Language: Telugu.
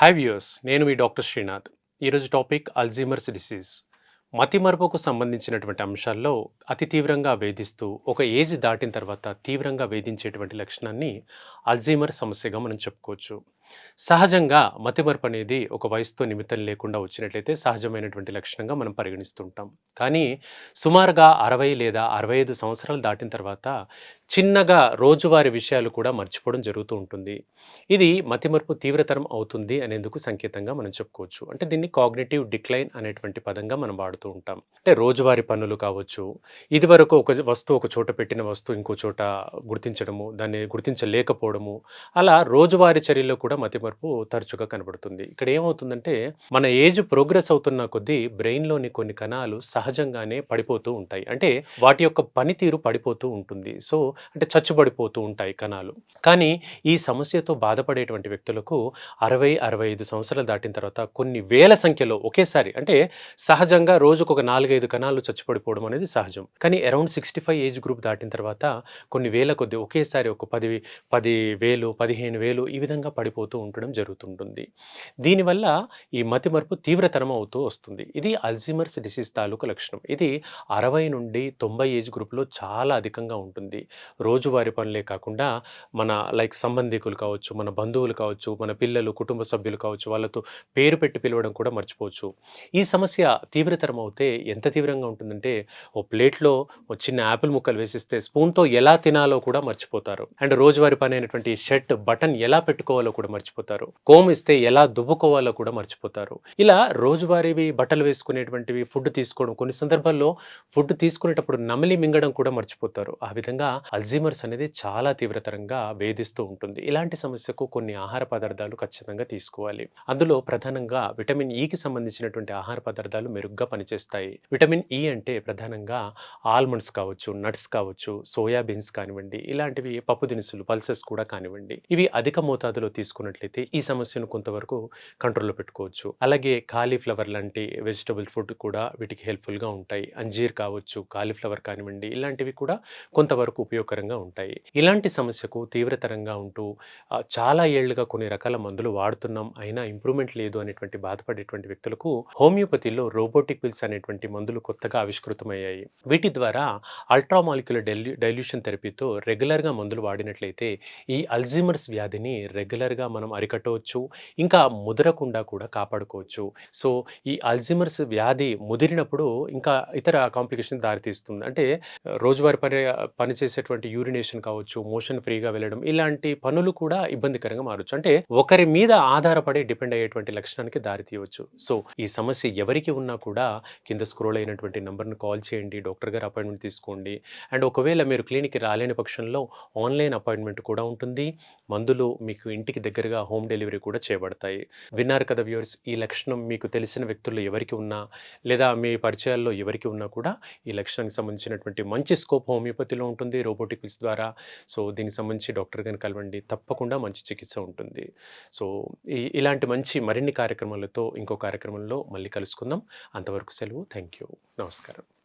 హాయ్ వ్యూస్ నేను మీ డాక్టర్ శ్రీనాథ్. ఈరోజు టాపిక్ అల్జీమర్స్ డిసీజ్. మతిమరుపుకు సంబంధించినటువంటి అంశాల్లో అతి తీవ్రంగా వేధిస్తూ ఒక ఏజ్ దాటిన తర్వాత తీవ్రంగా వేధించేటువంటి లక్షణాన్ని అల్జీమర్ సమస్యగా మనం చెప్పుకోవచ్చు. సహజంగా మతిమరుపు అనేది ఒక వయసుతో నిమిత్తం లేకుండా వచ్చినట్లయితే సహజమైనటువంటి లక్షణంగా మనం పరిగణిస్తుంటాం. కానీ సుమారుగా అరవై లేదా అరవై ఐదు సంవత్సరాలు దాటిన తర్వాత చిన్నగా రోజువారీ విషయాలు కూడా మర్చిపోవడం జరుగుతూ ఉంటుంది. ఇది మతిమరుపు తీవ్రతరం అవుతుంది అనేందుకు సంకేతంగా మనం చెప్పుకోవచ్చు. అంటే దీన్ని కాగ్నేటివ్ డిక్లైన్ అనేటువంటి పదంగా మనం వాడుతూ ఉంటాం. అంటే రోజువారీ పనులు కావచ్చు ఇదివరకు ఒక వస్తువు ఒక చోట పెట్టిన వస్తువు ఇంకో చోట గుర్తించడము దాన్ని గుర్తించలేకపోవడము అలా రోజువారీ చర్యల్లో కూడా మతిమరుపు తరచుగా కనబడుతుంది. ఇక్కడ ఏమవుతుందంటే మన ఏజ్ ప్రోగ్రెస్ అవుతున్న కొద్దీ బ్రెయిన్లోని కొన్ని కణాలు సహజంగానే పడిపోతూ ఉంటాయి. అంటే వాటి యొక్క పనితీరు పడిపోతూ ఉంటుంది. సో అంటే చచ్చుబడిపోతూ ఉంటాయి కణాలు. కానీ ఈ సమస్యతో బాధపడేటువంటి వ్యక్తులకు అరవై అరవై ఐదు సంవత్సరాలు దాటిన తర్వాత కొన్ని వేల సంఖ్యలో ఒకేసారి అంటే సహజంగా రోజుకు ఒక నాలుగైదు కణాలు చచ్చిపడిపోవడం అనేది సహజం. కానీ around sixty five age group దాటిన తర్వాత కొన్ని వేల కొద్ది ఒకేసారి ఒక పది పది వేలు పదిహేను వేలు ఈ విధంగా పడిపోతూ ఉండడం జరుగుతుంటుంది. దీనివల్ల ఈ మతిమరుపు తీవ్రతరం అవుతూ వస్తుంది. ఇది అల్జిమర్స్ డిసీజ్ తాలూకు లక్షణం. ఇది అరవై నుండి తొంభై ఏజ్ గ్రూప్లో చాలా అధికంగా ఉంటుంది. రోజువారి పనులే కాకుండా మన లైక్ సంబంధికులు కావచ్చు మన బంధువులు కావచ్చు మన పిల్లలు కుటుంబ సభ్యులు కావచ్చు వాళ్ళతో పేరు పెట్టి పిలవడం కూడా మర్చిపోవచ్చు. ఈ సమస్య తీవ్రతరం అవుతే ఎంత తీవ్రంగా ఉంటుందంటే ఓ ప్లేట్లో ఓ చిన్న యాపిల్ ముక్కలు వేసిస్తే స్పూన్తో ఎలా తినాలో కూడా మర్చిపోతారు. అండ్ రోజువారి పని అయినటువంటి షర్ట్ బటన్ ఎలా పెట్టుకోవాలో కూడా మర్చిపోతారు. కోమ్ ఇస్తే ఎలా దువ్వుకోవాలో కూడా మర్చిపోతారు. ఇలా రోజువారీవి బట్టలు వేసుకునేటువంటివి ఫుడ్ తీసుకోవడం కొన్ని సందర్భాల్లో ఫుడ్ తీసుకునేటప్పుడు నమిలి మింగడం కూడా మర్చిపోతారు. ఆ విధంగా అల్జీమర్స్ అనేది చాలా తీవ్రతరంగా వేధిస్తూ ఉంటుంది. ఇలాంటి సమస్యకు కొన్ని ఆహార పదార్థాలు ఖచ్చితంగా తీసుకోవాలి. అందులో ప్రధానంగా విటమిన్ e ఈకి సంబంధించినటువంటి ఆహార పదార్థాలు మెరుగ్గా పనిచేస్తాయి. విటమిన్ ఈ అంటే ప్రధానంగా ఆల్మండ్స్ కావచ్చు నట్స్ కావచ్చు సోయాబీన్స్ కానివ్వండి ఇలాంటివి పప్పు దినుసులు పల్సెస్ కూడా కానివ్వండి. ఇవి అధిక మోతాదులో తీసుకున్నట్లయితే ఈ సమస్యను కొంతవరకు కంట్రోల్లో పెట్టుకోవచ్చు. అలాగే కాలీఫ్లవర్ లాంటి వెజిటబుల్ ఫుడ్ కూడా వీటికి హెల్ప్ఫుల్గా ఉంటాయి. అంజీర్ కావచ్చు కాలీఫ్లవర్ కానివ్వండి ఇలాంటివి కూడా కొంతవరకు ఉపయోగకరంగా ఉంటాయి. ఇలాంటి సమస్యకు తీవ్రతరంగా ఉంటూ చాలా ఏళ్ళుగా కొన్ని రకాల మందులు వాడుతున్నాం అయినా ఇంప్రూవ్మెంట్ లేదు అనేటువంటి బాధపడేటువంటి వ్యక్తులకు హోమియోపతిలో రోబోటిక్ పిల్స్ అనేటువంటి మందులు కొత్తగా ఆవిష్కృతమయ్యాయి. వీటి ద్వారా అల్ట్రామాలిక్యులర్ డైల్యూ డైల్యూషన్ థెరపీతో రెగ్యులర్గా మందులు వాడినట్లయితే ఈ అల్జీమర్స్ వ్యాధిని రెగ్యులర్గా మనం అరికట్టవచ్చు ఇంకా ముదరకుండా కూడా కాపాడుకోవచ్చు. సో ఈ అల్జిమర్స్ వ్యాధి ముదిరినప్పుడు ఇంకా ఇతర కాంప్లికేషన్ దారితీస్తుంది. అంటే రోజువారి పని పని చేసేటువంటి యూరినేషన్ కావచ్చు మోషన్ ఫ్రీగా వెళ్ళడం ఇలాంటి పనులు కూడా ఇబ్బందికరంగా మారచ్చు. అంటే ఒకరి మీద ఆధారపడి డిపెండ్ అయ్యేటువంటి లక్షణానికి దారితీయవచ్చు. సో ఈ సమస్య ఎవరికి ఉన్నా కూడా కింద స్క్రోల్ అయినటువంటి నంబర్ను కాల్ చేయండి డాక్టర్ గారు అపాయింట్మెంట్ తీసుకోండి. అండ్ ఒకవేళ మీరు క్లినిక్కి రాలేని పక్షంలో ఆన్లైన్ అపాయింట్మెంట్ కూడా ఉంటుంది. మందులు మీకు ఇంటికి దగ్గర దగ్గరగా హోమ్ డెలివరీ కూడా చేయబడతాయి. విన్నారు కదా వ్యూవర్స్ ఈ లక్షణం మీకు తెలిసిన వ్యక్తుల్లో ఎవరికి ఉన్నా లేదా మీ పరిచయాల్లో ఎవరికి ఉన్నా కూడా ఈ లక్షణానికి సంబంధించినటువంటి మంచి స్కోప్ హోమియోపతిలో ఉంటుంది రోబోటిక్ పిల్స్ ద్వారా. సో దీనికి సంబంధించి డాక్టర్ గారిని కలవండి. తప్పకుండా మంచి చికిత్స ఉంటుంది. సో ఈ ఇలాంటి మంచి మరిన్ని కార్యక్రమాలతో ఇంకో కార్యక్రమంలో మళ్ళీ కలుసుకుందాం. అంతవరకు సెలవు. థ్యాంక్ యూ నమస్కారం.